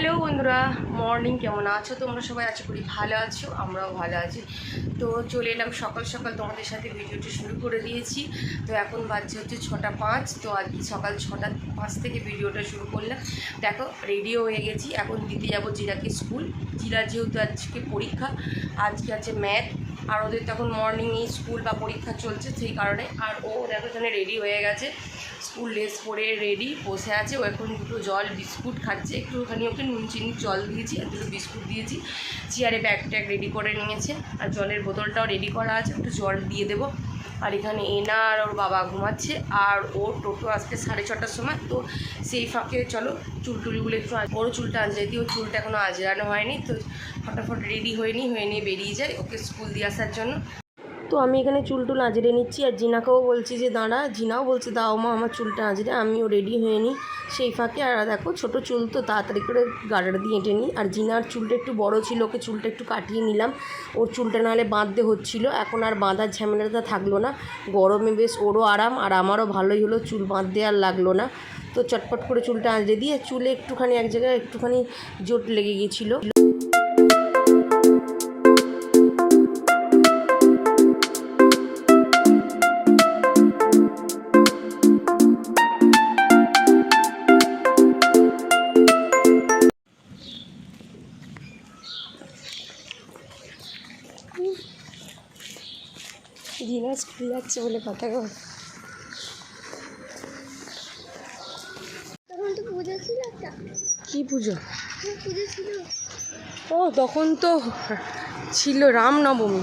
Hello বন্ধুরা, morning কেমন আছো? তোমরা সবাই আছো করি ভালো আছো, আমরাও ভালো আছি। তো চলে এলাম সকাল সকাল তোমাদের সাথে ভিডিওটি শুরু করে দিয়েছি। তো এখন বাজছে হচ্ছে ছটা পাঁচ, তো আজ সকাল ছটা পাঁচ থেকে ভিডিওটা শুরু করলাম। দেখো রেডিও হয়ে গেছি। এখন দিতে যাব জিরাকে স্কুল। জিরা যেহেতু আজকে পরীক্ষা, আজকে আছে ম্যাথ আর ওদের তখন মর্নিংয়ে স্কুল বা পরীক্ষা চলছে সেই কারণে। আর ও দেখো এখানে রেডি হয়ে গেছে। স্কুল ড্রেস পরে রেডি বসে আছে। ও এখন দুটো জল, বিস্কুট খাচ্ছে। একটুখানি ওকে নুন, চিনি, জল দিয়েছি আর দুটো বিস্কুট দিয়েছি। চেয়ারে ব্যাগ ট্যাগ রেডি করে নিয়েছে। আর জলের বোতলটাও রেডি করা আছে। একটু জল দিয়ে দেবো। আর এখানে এনা আর ওর বাবা ঘুমাচ্ছে আর ওর টোটো আসবে সাড়ে ছটার সময়, তো সেই ফাঁকে চলো চুল টুলগুলো একটু বড়ো চুলটা আনছে দিই ওর চুলটা এখনও আজরানো হয়নি, তো ফটাফট রেডি হয়নি হয়ে নিয়ে বেরিয়ে যায় ওকে স্কুল দিয়ে আসার জন্য। তো আমি এখানে চুল টুল আঁচড়ে নিচ্ছি আর জিনাকেও বলছি যে, দাঁড়া। জিনাও বলছে, দাও মা, আমার চুলটা আঁচড়ে আমিও রেডি হয়ে নিই। সেই ফাঁকে আর দেখো, ছোট চুল তো তাড়াতাড়ি করে গাড়ার দিয়ে এঁটে নিই। আর জিনার চুলটা একটু বড় ছিল, ওকে চুলটা একটু কাটিয়ে নিলাম। ওর চুলটা নাহলে বাঁধতে হচ্ছিল, এখন আর বাঁধার ঝামেলাটা থাকল না। গরমে বেশ ওরও আরাম, আর আমারও ভালোই হলো চুল বাঁধতে আর লাগল না। তো চটপট করে চুলটা আঁচড়ে দিয়ে চুলে একটুখানি, এক জায়গায় একটুখানি জোট লেগে গিয়েছিল। স্কুল যাচ্ছে বলে কথা গো। কি তো পুজো ছিল একটা। কী পুজো? হ্যাঁ, পুজো ছিল। ও তখন তো ছিল রামনবমী।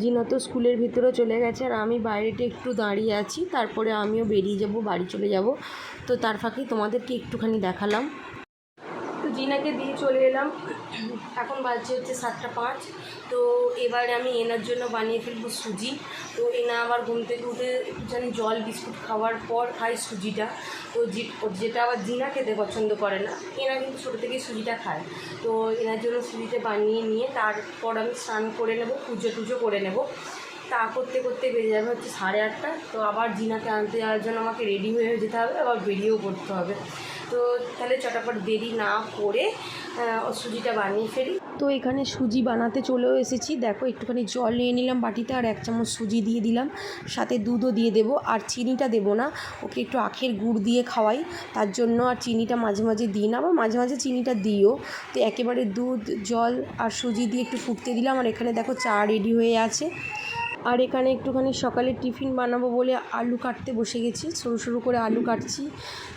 জিনা তো স্কুলের ভিতরে চলে গেছে আর আমি বাইরেটা একটু দাঁড়িয়ে আছি, তারপরে আমিও বেরিয়ে যাব, বাড়ি চলে যাব। তো তার ফাঁকেই তোমাদেরকে একটুখানি দেখালাম। তো জিনাকে দিয়ে চলে এলাম। এখন বাজছে হচ্ছে সাতটা পাঁচ। তো এবারে আমি এনার জন্য বানিয়ে ফেলব সুজি। তো এনা আবার ঘুম থেকে উঠে একটুখানি জল, বিস্কুট খাওয়ার পর খায় সুজিটা। তো যেটা আবার জিনা খেতে পছন্দ করে না, এনা কিন্তু ছোটো থেকেই সুজিটা খায়। তো এনার জন্য সুজিটা বানিয়ে নিয়ে তারপর আমি স্নান করে নেব, পুজো টুজো করে নেব। তা করতে করতে বেরিয়ে যাবে হচ্ছে সাড়ে আটটা। তো আবার জিনাকে আনতে যাওয়ার জন্য আমাকে রেডি হয়ে যেতে হবে, আবার বেরিয়েও করতে হবে। তো তাহলে চটাপট দেরি না করে সুজিটা বানিয়ে ফেলি। তো এখানে সুজি বানাতে চলেও এসেছি। দেখো, একটুখানি জল নিয়ে নিলাম বাটিতে আর এক চামচ সুজি দিয়ে দিলাম। সাথে দুধও দিয়ে দেবো। আর চিনিটা দেবো না, ওকে একটু আখের গুড় দিয়ে খাওয়াই। তার জন্য আর চিনিটা মাঝে মাঝে দিই না বা মাঝে মাঝে চিনিটা দিও তো একেবারে দুধ, জল আর সুজি দিয়ে একটু ফুটতে দিলাম। আর এখানে দেখো চা রেডি হয়ে আছে। আর এখানে একটুখানি সকালে টিফিন বানাবো বলে আলু কাটতে বসে গেছি। সরু সরু করে আলু কাটছি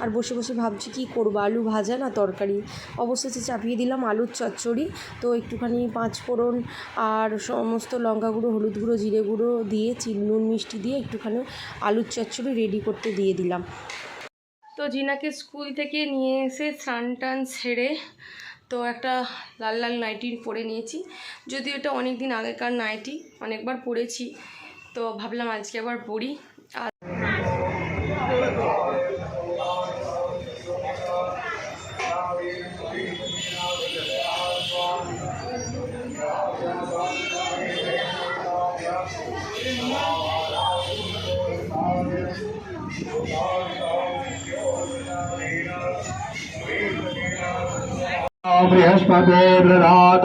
আর বসে বসে ভাবছি কী করব? আলু ভাজা না তরকারি? অবশেষে চাপিয়ে দিলাম আলুর চচ্চড়ি। তো একটুখানি পাঁচ ফোড়ন আর সমস্ত লঙ্কা গুঁড়ো, হলুদ গুঁড়ো, জিরে গুঁড়ো দিয়ে নুন, মিষ্টি দিয়ে একটুখানি আলুর চচ্চড়ি রেডি করতে দিয়ে দিলাম। তো জিনাকে স্কুল থেকে নিয়ে এসে স্নান টান সেরে তো একটা লাল লাল নাইটি পরে নিয়েছি। যদিও এটা অনেক দিন আগেকার নাইটি অনেকবার পরেছি। তো ভাবলাম আজকে আবার পরি। আর बृहस्पतिर्दधात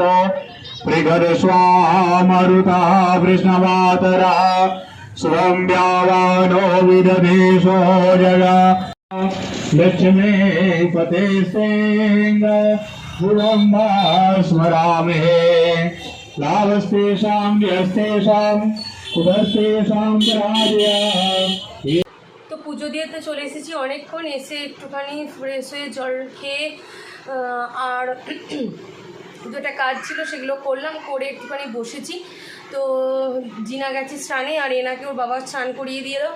बृहदस्वामरुता वृष्णवातरा स्वं व्यावानो विदधेशो जगा लक्ष्मी पते सेङ्ग गुणं वा स्मरामहे लाभस्तेषां व्यस्तेषां कुतस्तेषां पराजया তো পুজো দিয়ে তো চলে এসেছি অনেকক্ষণ এসে একটুখানি ফ্রেশ হয়ে জল খেয়ে আহ, আর দুটা কাজ ছিল সেগুলো করলাম, করে একটুখানি বসেছি। তো জিনা গেছে স্নানে আর এনাকে ওর বাবা স্নান করিয়ে দিয়ে এলো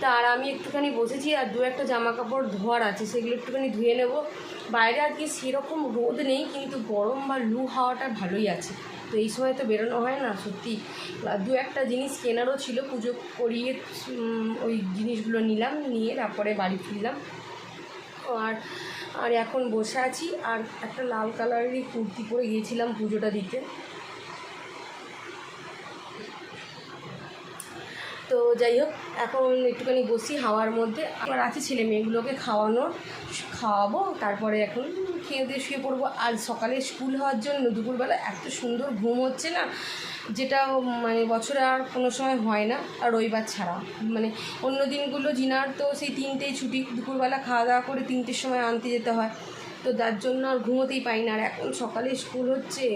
তা আর আমি একটুখানি বসেছি আর দু একটা জামা কাপড় ধোয়ার আছে, সেগুলো একটুখানি ধুয়ে নেব। বাইরে আর কি সেরকম রোদ নেই, কিন্তু গরম বা লু হাওয়াটা ভালোই আছে। তো এই সময় তো বেরোনো হয় না, সত্যি। দু একটা জিনিস কেনারও ছিল, পুজো করিয়ে ওই জিনিসগুলো নিলাম, নিয়ে তারপরে বাড়ি ফিরলাম। আর আর এখন বসে আছি আর একটা লাল কালারেরই কুর্তি পরে গিয়েছিলাম পুজোটা দিতে। তো যাই হোক, এখন একটুখানি বসি হাওয়ার মধ্যে। আবার আছে ছেলে মেয়েগুলোকে খাওয়ানোর, খাওয়াবো, তারপরে এখন খেয়ে দিয়ে শুয়ে পড়ব। আর সকালে স্কুল হওয়ার জন্য দুপুরবেলা এত সুন্দর ঘুম হচ্ছে না, যেটা মানে বছরে আর কোনো সময় হয় না, আর রবিবার ছাড়া। মানে অন্য দিনগুলো জিনার তো সেই তিনটেই ছুটি, দুপুরবেলা খাওয়া দাওয়া করে তিনটের সময় আনতে যেতে হয়। তো তার জন্য আর ঘুমোতেই পাই না। আর এখন সকালে স্কুল হচ্ছে,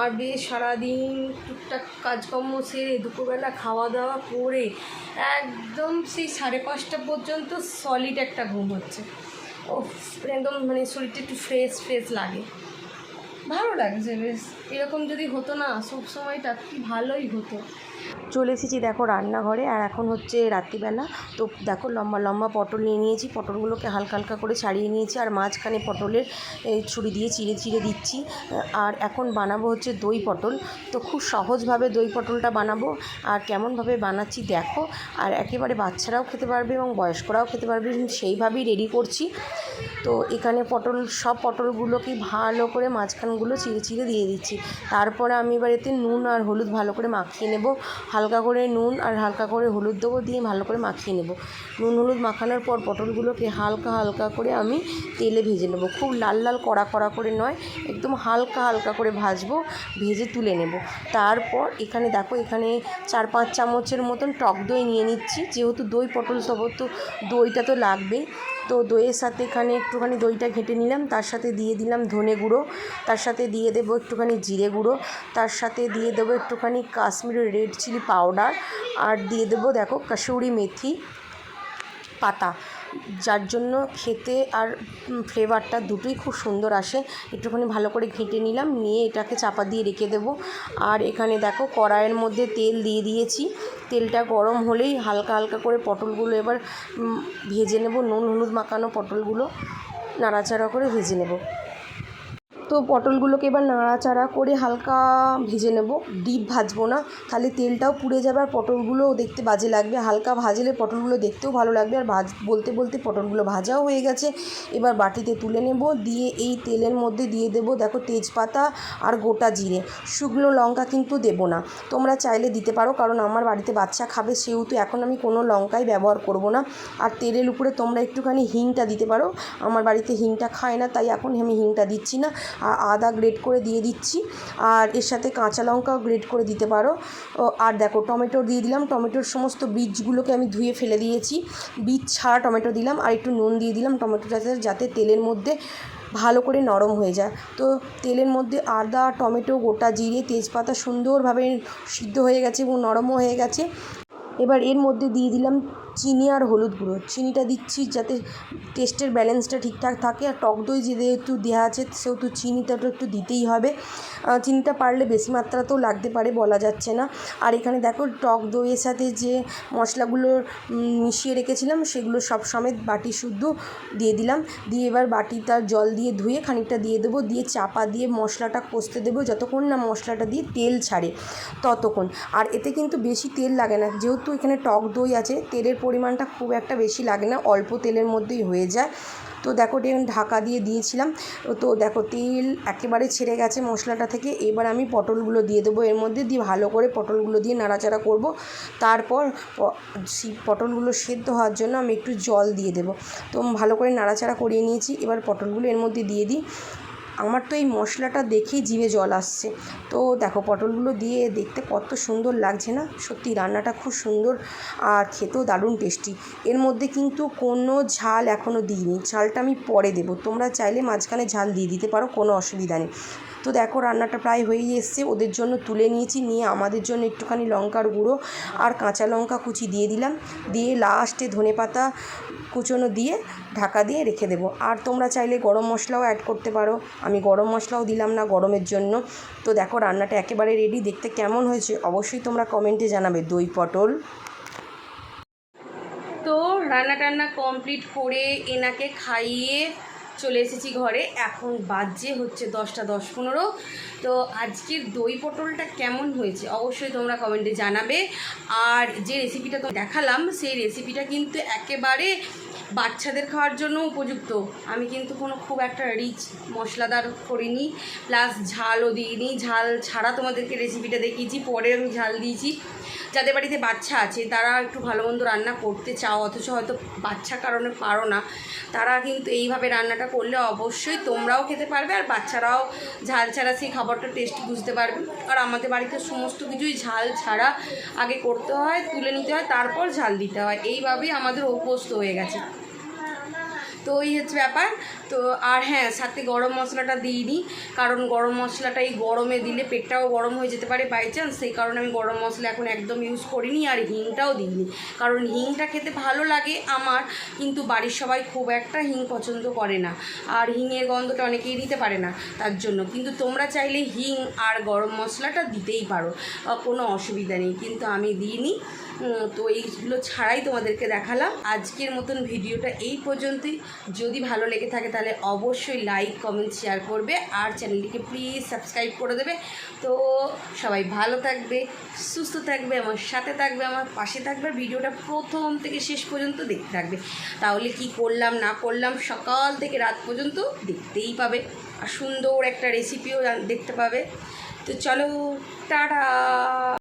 আর বেশ সারাদিন টুকটাক কাজকর্ম সেরে দুপুরবেলা খাওয়া দাওয়া করে একদম সেই সাড়ে পাঁচটা পর্যন্ত সলিড একটা ঘুম হচ্ছে। ও একদম মানে শরীরটা একটু ফ্রেশ ফ্রেশ লাগে। ভালো লাগছে বেশ। এরকম যদি হতো না সব সময়টা কি ভালোই হতো। চলে এসেছি দেখো রান্নাঘরে, আর এখন হচ্ছে রাত্রিবেলা। তো দেখো লম্বা লম্বা পটল নিয়ে নিয়েছি, পটলগুলোকে হালকা হালকা করে ছাড়িয়ে নিয়েছি, আর মাঝখানে পটলের ছুরি দিয়ে চিড়ে চিড়ে দিচ্ছি। আর এখন বানাবো হচ্ছে দই পটল। তো খুব সহজভাবে দই পটলটা বানাবো, আর কেমনভাবে বানাচ্ছি দেখো। আর একেবারে বাচ্চারাও খেতে পারবে এবং বয়স্করাও খেতে পারবে সেইভাবেই রেডি করছি। তো এখানে পটল, সব পটলগুলোকে ভালো করে মাঝখানগুলো চিড়ে চিড়ে দিয়ে দিচ্ছি। তারপরে আমি এবার এতে নুন আর হলুদ ভালো করে মাখিয়ে নেব। হালকা করে নুন আর হালকা করে হলুদ দেবো, দিয়ে ভালো করে মাখিয়ে নেব। নুন হলুদ মাখানোর পর পটলগুলোকে হালকা হালকা করে আমি তেলে ভেজে নেব। খুব লাল লাল কড়া কড়া করে নয়, একদম হালকা হালকা করে ভাজবো, ভেজে তুলে নেব। তারপর এখানে দেখো, এখানে চার পাঁচ চামচের মতন টক দই নিয়ে নিচ্ছি। যেহেতু দই পটল সব তো দইটা তো লাগবেই। তো দইয়ের সাথে এখানে একটুখানি দইটা ঘেঁটে নিলাম, তার সাথে দিয়ে দিলাম ধনে গুঁড়ো, তার সাথে দিয়ে দেবো একটুখানি জিরে গুঁড়ো, তার সাথে দিয়ে দেবো একটুখানি কাশ্মীরি রেড চিলি পাউডার, আর দিয়ে দেবো দেখো কাসুরি মেথি পাতা। যার জন্য খেতে আর ফ্লেভারটা দুটোই খুব সুন্দর আসে। একটুখানি ভালো করে ঘেঁটে নিলাম, নিয়ে এটাকে চাপা দিয়ে রেখে দেব। আর এখানে দেখো কড়াইয়ের মধ্যে তেল দিয়ে দিয়েছি। তেলটা গরম হলেই হালকা হালকা করে পটলগুলো এবার ভেজে নেব। নুন হলুদ মাখানো পটলগুলো, নাড়াচাড়া করে ভেজে নেব। তো পটলগুলোকে এবার নাড়াচাড়া করে হালকা ভেজে নেব। ডিপ ভাজবো না, তাহলে তেলটাও পুড়ে যাবে আর পটলগুলোও দেখতে বাজে লাগবে। হালকা ভাজলে পটলগুলো দেখতেও ভালো লাগবে আর ভাজ, বলতে বলতে পটলগুলো ভাজাও হয়ে গেছে। এবার বাটিতে তুলে নেব, দিয়ে এই তেলের মধ্যে দিয়ে দেবো, দেখো তেজপাতা আর গোটা জিরে। শুকনো লঙ্কা কিন্তু দেবো না। তোমরা চাইলে দিতে পারো, কারণ আমার বাড়িতে বাচ্চা খাবে, সেহেতু এখন আমি কোনো লঙ্কাই ব্যবহার করব না। আর তেলের উপরে তোমরা একটুখানি হিংটা দিতে পারো। আমার বাড়িতে হিংটা খায় না, তাই এখন আমি হিংটা দিচ্ছি না। আদা গ্রেট করে দিয়ে দিচ্ছি। আর এর সাথে কাঁচা লঙ্কাও গ্রেট করে দিতে পারো। আর দেখো, টমেটো দিয়ে দিলাম। টমেটোর সমস্ত বীজগুলোকে আমি ধুয়ে ফেলে দিয়েছি। বীজ ছাড়া টমেটো দিলাম। আর একটু নুন দিয়ে দিলাম টমেটোটাতে যাতে তেলের মধ্যে ভালো করে নরম হয়ে যায়। তো তেলের মধ্যে আদা, টমেটো, গোটা জিরে, তেজপাতা সুন্দরভাবে সিদ্ধ হয়ে গেছে এবং নরমও হয়ে গেছে। এবার এর মধ্যে দিয়ে দিলাম চিনি আর হলুদ গুঁড়ো। চিনিটা দিচ্ছি যাতে টেস্টের ব্যালেন্সটা ঠিকঠাক থাকে। আর টক দই যেহেতু দেওয়া আছে, সেহেতু চিনিটা তো একটু দিতেই হবে। চিনিটা পারলে বেশি মাত্রাতেও লাগতে পারে বলা যাচ্ছে না। আর এখানে দেখো, টক দইয়ের সাথে যে মশলাগুলো মিশিয়ে রেখেছিলাম, সেগুলো সব সমেত বাটি শুদ্ধ দিয়ে দিলাম। দিয়ে এবার বাটিটা জল দিয়ে ধুয়ে খানিকটা দিয়ে দেবো। দিয়ে চাপা দিয়ে মশলাটা কষতে দেবো যতক্ষণ না মশলাটা দিয়ে তেল ছাড়ে, ততক্ষণ। আর এতে কিন্তু বেশি তেল লাগে না। যেহেতু এখানে টক দই আছে, তেলের পরিমাণটা খুব একটা বেশি লাগে না, অল্প তেলের মধ্যেই হয়ে যায়। তো দেখো ঢাকা দিয়ে দিয়েছিলাম। তো দেখো, তেল একেবারে ছেড়ে গেছে মশলাটা থেকে। এবার আমি পটলগুলো দিয়ে দেবো। এর মধ্যে দিয়ে ভালো করে পটলগুলো দিয়ে নাড়াচাড়া করব। তারপর পটলগুলো সেদ্ধ হওয়ার জন্য আমি একটু জল দিয়ে দেবো। তো ভালো করে নাড়াচাড়া করিয়ে নিয়েছি। এবার পটলগুলো এর মধ্যে দিয়ে দিই। আমার তো এই মশলাটা দেখেই জিভে জল আসছে। তো দেখো, পটলগুলো দিয়ে দেখতে কত সুন্দর লাগছে না? সত্যি রান্নাটা খুব সুন্দর আর খেতেও দারুণ টেস্টি। এর মধ্যে কিন্তু কোনো ঝাল এখনও দিইনি। ঝালটা আমি পরে দেবো। তোমরা চাইলে মাঝখানে ঝাল দিয়ে দিতে পারো, কোনো অসুবিধা নেই। তো দেখো, রান্নাটা প্রায় হয়েই এসছে। ওদের জন্য তুলে নিয়েছি, নিয়ে আমাদের জন্য একটুখানি লঙ্কার গুঁড়ো আর কাঁচা লঙ্কা কুচি দিয়ে দিলাম। দিয়ে লাস্টে ধনে পাতা কুচোনো দিয়ে ঢাকা দিয়ে রেখে দেবো। আর তোমরা চাইলে গরম মশলাও অ্যাড করতে পারো। আমি গরম মশলাও দিলাম না গরমের জন্য। তো দেখো, রান্নাটা একেবারে রেডি দেখতে কেমন হয়েছে অবশ্যই তোমরা কমেন্টে জানাবে। দই পটল। তো রান্না টান্না কমপ্লিট করে এনাকে খাইয়ে চলে এসেছি ঘরে। এখন বাজে হচ্ছে দশটা দশ পনেরো। তো আজকের দই পটলটা কেমন হয়েছে অবশ্যই তোমরা কমেন্টে জানাবে। আর যে রেসিপিটা তো দেখালাম, সেই রেসিপিটা কিন্তু একেবারে বাচ্চাদের খাওয়ার জন্য উপযুক্ত। আমি কিন্তু কোনো খুব একটা রিচ মশলাদার করিনি। প্লাস ঝালও দিইনি। ঝাল ছাড়া তোমাদেরকে রেসিপিটা দেখিয়েছি, পরে আমি ঝাল দিয়েছি। যাদের বাড়িতে বাচ্চা আছে, তারা একটু ভালো মন্দ রান্না করতে চাও, অথচ হয়তো বাচ্চা কারণে পারো না। তারা কিন্তু এইভাবে রান্নাটা করলে অবশ্যই তোমরাও খেতে পারবে আর বাচ্চারাও ঝাল ছাড়া সেই খাবারটা টেস্ট বুঝতে পারবে। আর আমাদের বাড়িতে সমস্ত কিছুই ঝাল ছাড়া আগে করতে হয়, তুলে নিতে হয়, তারপর ঝাল দিতে হয়। এইভাবেই আমাদের অভ্যস্ত হয়ে গেছে। তো ওই হচ্ছে ব্যাপার। তো আর হ্যাঁ সাথে গরম মশলাটা দিইনি, কারণ গরম মশলাটা এই গরমে দিলে পেটটাও গরম হয়ে যেতে পারে বাই চান্স সেই কারণে আমি গরম মশলা এখন একদম ইউজ করিনি আর হিংটাও দিইনি। কারণ হিংটা খেতে ভালো লাগে আমার, কিন্তু বাড়ির সবাই খুব একটা হিং পছন্দ করে না। আর হিঙের গন্ধটা অনেকেই দিতে পারে না তার জন্য। কিন্তু তোমরা চাইলে হিং আর গরম মশলাটা দিতেই পারো কোনো অসুবিধা নেই। কিন্তু আমি দিইনি তো এইগুলো ছাড়াই তোমাদেরকে দেখালাম। আজকের মতন ভিডিওটা এই পর্যন্তই। যদি ভালো লেগে থাকে তাহলে অবশ্যই লাইক কমেন্ট শেয়ার করবে আর চ্যানেলটিকে প্লিজ সাবস্ক্রাইব করে দেবে। তো সবাই ভালো থাকবে, সুস্থ থাকবে, আমার সাথে থাকবে, আমার পাশে থাকবে ভিডিওটা প্রথম থেকে শেষ পর্যন্ত দেখতে থাকবে। তাহলে কি করলাম, না করলাম, সকাল থেকে রাত পর্যন্ত দেখতেই পাবে। আর সুন্দর একটা রেসিপিও দেখতে পাবে। তো চলো, টাটা!